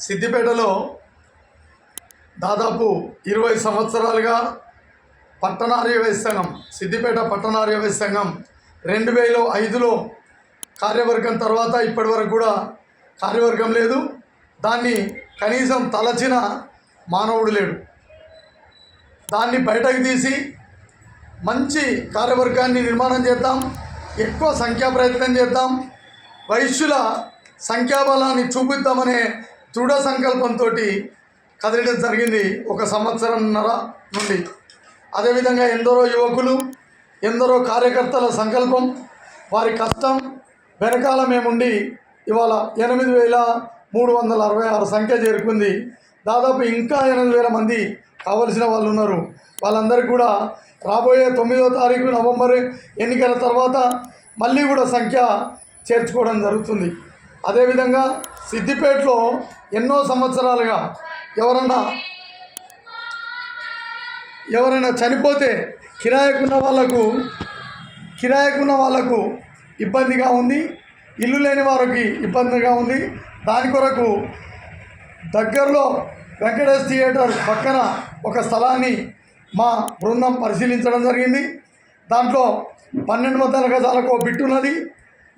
సిద్దిపేటలో దాదాపు ఇరవై సంవత్సరాలుగా పట్టణార్యవై సంఘం సిద్దిపేట పట్టణార్యవై సంఘం రెండు వేల ఐదులో కార్యవర్గం తర్వాత ఇప్పటి వరకు కూడా కార్యవర్గం లేదు. దాన్ని కనీసం తలచిన మానవుడు లేడు. దాన్ని బయటకు తీసి మంచి కార్యవర్గాన్ని నిర్మాణం చేద్దాం ఎక్కువ సంఖ్యా ప్రయత్నం చేద్దాం వైశ్యుల సంఖ్యాబలాన్ని చూపిద్దామనే దృఢ సంకల్పంతో కదలడం జరిగింది ఒక సంవత్సరంన్నర నుండి. అదేవిధంగా ఎందరో యువకులు ఎందరో కార్యకర్తల సంకల్పం వారి కష్టం వెనకాల మేముండి ఇవాళ ఎనిమిది వేల మూడు వందల అరవై ఆరు సంఖ్య చేరుకుంది. దాదాపు ఇంకా ఎనిమిది వేల మంది కావలసిన వాళ్ళు ఉన్నారు. వాళ్ళందరికీ కూడా రాబోయే తొమ్మిదో తారీఖు నవంబర్ ఎన్నికల తర్వాత మళ్ళీ కూడా సంఖ్య చేర్చుకోవడం జరుగుతుంది. అదేవిధంగా సిద్దిపేటలో ఎన్నో సంవత్సరాలుగా ఎవరన్నా ఎవరైనా చనిపోతే కిరాయకున్న వాళ్ళకు కిరాయకున్న వాళ్ళకు ఇబ్బందిగా ఉంది ఇల్లు లేని వారికి ఇబ్బందిగా ఉంది. దాని కొరకు దగ్గరలో వెంకటేష్ థియేటర్ పక్కన ఒక స్థలాన్ని మా బృందం పరిశీలించడం జరిగింది. దాంట్లో పన్నెండు వందల గజాలకు బిట్టున్నది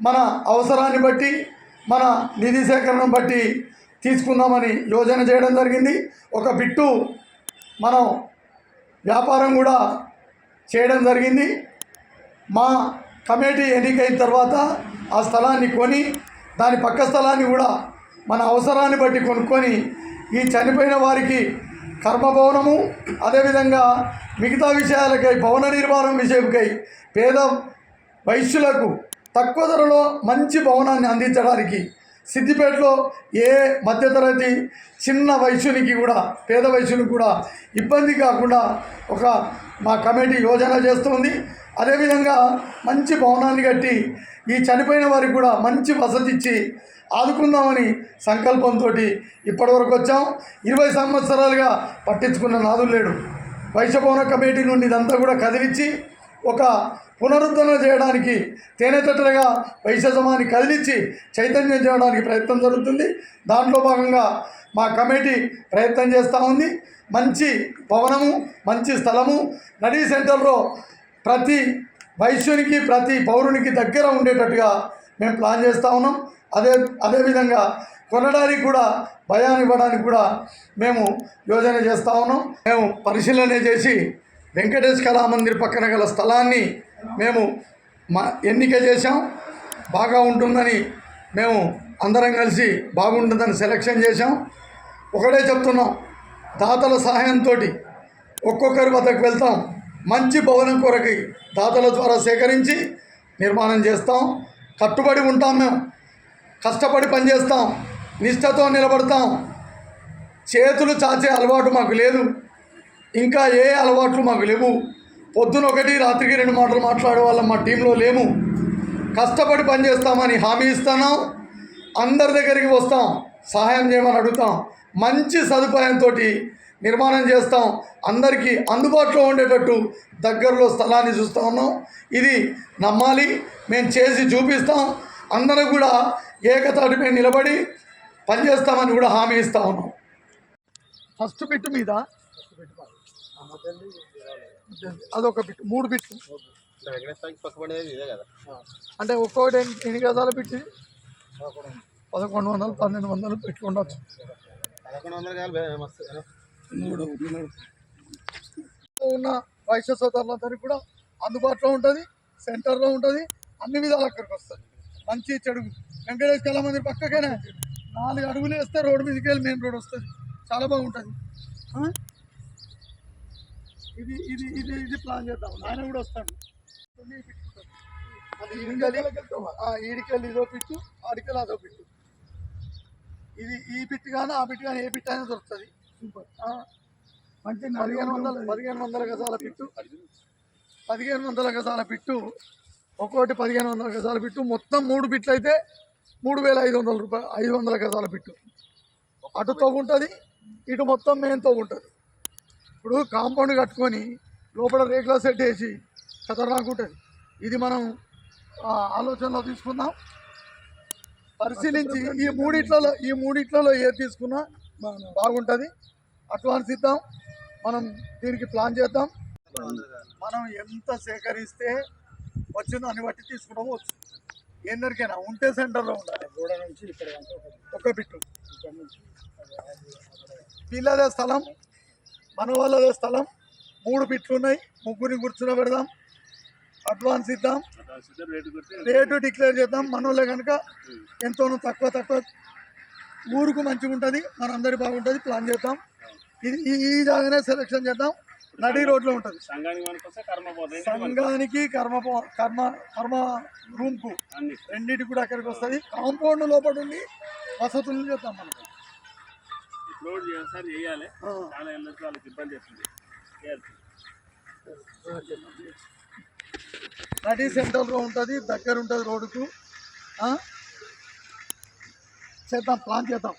మన అవసరాన్ని బట్టి మన నిధి సేకరణను బట్టి తీసుకుందామని యోజన చేయడం జరిగింది. ఒక బిట్టు మనం వ్యాపారం కూడా చేయడం జరిగింది. మా కమిటీ ఎన్నికైన తర్వాత ఆ స్థలాన్ని కొని దాని పక్క స్థలాన్ని కూడా మన అవసరాన్ని బట్టి కొనుక్కొని ఈ చనిపోయిన వారికి కర్మభవనము అదేవిధంగా మిగతా విషయాలకై భవన నిర్మాణం విషయంకై పేద వైశ్యులకు తక్కువ ధరలో మంచి భవనాన్ని అందించడానికి సిద్దిపేటలో ఏ మధ్యతరగతి చిన్న వయసునికి కూడా పేద వయసుని కూడా ఇబ్బంది కాకుండా ఒక మా కమిటీ యోజన చేస్తుంది. అదేవిధంగా మంచి భవనాన్ని కట్టి ఈ చనిపోయిన వారికి కూడా మంచి వసతి ఇచ్చి ఆదుకుందామని సంకల్పంతో ఇప్పటివరకు వచ్చాం. ఇరవై సంవత్సరాలుగా పట్టించుకున్న నాదులు లేడు. వైశ్యభవన కమిటీ నుండి ఇదంతా కూడా కదిలించి ఒక పునరుద్ధరణ చేయడానికి తేనెతట్టలుగా వైశ్యజమాన్ని కదిలించి చైతన్యం చేయడానికి ప్రయత్నం జరుగుతుంది. దాంట్లో భాగంగా మా కమిటీ ప్రయత్నం చేస్తూ ఉంది. మంచి భవనము మంచి స్థలము. నడీ సెంటర్లో ప్రతి వైశ్యునికి ప్రతి పౌరునికి దగ్గర ఉండేటట్టుగా మేము ప్లాన్ చేస్తూ ఉన్నాం. అదే అదేవిధంగా కొనడానికి కూడా భయాన్ని ఇవ్వడానికి కూడా మేము యోజన చేస్తూ ఉన్నాం. మేము పరిశీలన చేసి వెంకటేశ్ కళామందిర్ పక్కన గల స్థలాన్ని మేము మా ఎన్నిక చేశాం. బాగా ఉంటుందని మేము అందరం కలిసి బాగుంటుందని సెలెక్షన్ చేశాం. ఒకటే చెప్తున్నాం దాతల సహాయంతో ఒక్కొక్కరి వద్దకు వెళ్తాం. మంచి భవనం కొరకు దాతల ద్వారా సేకరించి నిర్మాణం చేస్తాం. కట్టుబడి ఉంటాం మేము. కష్టపడి పనిచేస్తాం. నిష్ఠతో నిలబడతాం. చేతులు చాచే అలవాటు మాకు లేదు. ఇంకా ఏ అలవాట్లు మాకు లేవు. పొద్దున ఒకటి రాత్రికి రెండు మాటలు మాట్లాడే వాళ్ళం మా టీంలో లేము. కష్టపడి పనిచేస్తామని హామీ ఇస్తున్నాం అందరి దగ్గరికి వస్తాం సహాయం చేయమని అడుగుతాం. మంచి సదుపాయంతో నిర్మాణం చేస్తాం. అందరికీ అందుబాటులో ఉండేటట్టు దగ్గరలో స్థలాన్ని చూస్తూ ఉన్నాం. ఇది నమ్మాలి మేము చేసి చూపిస్తాం. అందరూ కూడా ఏకతాటి మేము నిలబడి పనిచేస్తామని కూడా హామీ ఇస్తూ ఉన్నాం. ఫస్ట్ బిట్ మీద. అదొక బిట్ మూడు కదా అంటే ఒక్కొక్కటి ఎన్ని- గజాలు పెట్టి పదకొండు వందలు పన్నెండు వందలు పెట్టుకుండొచ్చు పదకొండు వందలు కాదు మస్తు ఉన్న వైశ్య సోదరులందరికీ కూడా అందుబాటులో ఉంటుంది సెంటర్లో ఉంటుంది అన్ని విధాలు అక్కడికి వస్తుంది మంచి చెడు. వెంకటేష్ కళామందిర్ పక్కకనే? నాలుగు అడుగులు వేస్తే రోడ్డు మీదకి వెళ్ళి మెయిన్ రోడ్ వస్తుంది. చాలా బాగుంటుంది. ఆ? ఇది ఇది ఇది ఇది ప్లాన్ చేద్దాం. ఆయన కూడా వస్తాడు. అది ఈడికెళ్ళి ఇదో పిట్టు ఆడికెళ్ళి అదో పిట్టు. ఇది ఈ బిట్ కానీ ఆ బిట్ కానీ ఏ బిట్ అయినా దొరుకుతుంది. మంచి పదిహేను వందల పదిహేను వందల గజాల పిట్టు. పదిహేను వందల గజాల పిట్టు ఒక్కోటి పదిహేను వందల గజాల పిట్టు మొత్తం మూడు బిట్లు అయితే మూడు వేల ఐదు వందల రూపాయలు ఐదు వందల గజాల పిట్టు. అటు తోగుంటుంది ఇటు మొత్తం మెయిన్ తోగుంటుంది ఇప్పుడు కాంపౌండ్ కట్టుకొని లోపల రేకుల సెట్ వేసి ఖతర్నాక్ ఉంటుంది. ఇది మనం ఆలోచనలో తీసుకుందాం. పరిశీలించి ఈ మూడిట్లలో ఈ మూడిట్లలో ఏది తీసుకున్నా బాగుంటుంది. అడ్వాన్స్ ఇద్దాం. మనం దీనికి ప్లాన్ చేద్దాం. మనం ఎంత సేకరిస్తే వచ్చిందో దాన్ని బట్టి తీసుకుంటాం వచ్చు. ఎందరికైనా ఉంటే సెంటర్లో ఉండాలి. గోడ నుంచి ఇక్కడ ఒక బిట్టు. వీళ్ళదే స్థలం మన వాళ్ళదే స్థలం. మూడు బిట్లు ఉన్నాయి. ముగ్గురిని కూర్చుని పెడదాం. అడ్వాన్స్ ఇద్దాం. రేటు డిక్లేర్ చేద్దాం. మన వాళ్ళే కనుక ఎంతోనో తక్కువ తక్కువ ఊరుకు మంచిగా ఉంటుంది. మనందరి బాగుంటుంది. ప్లాన్ చేద్దాం. ఇది ఈ జాగానే సెలెక్షన్ చేద్దాం. నడి రోడ్లో ఉంటుంది. సంఘానికి కర్మ కర్మ కర్మ రూమ్కు రెండింటికి కూడా అక్కడికి వస్తుంది. కాంపౌండ్ లోపల ఉండి వసతులు చేద్దాం మనకు ఒకసారి చేయాలి ఆ. చాలా ఏళ్ళకి వాళ్ళకి ఇబ్బంది చేయాలి. నడి సెంటర్లో ఉంటుంది దగ్గర ఉంటుంది రోడ్డుకు? చేద్దాం ప్లాన్ చేద్దాం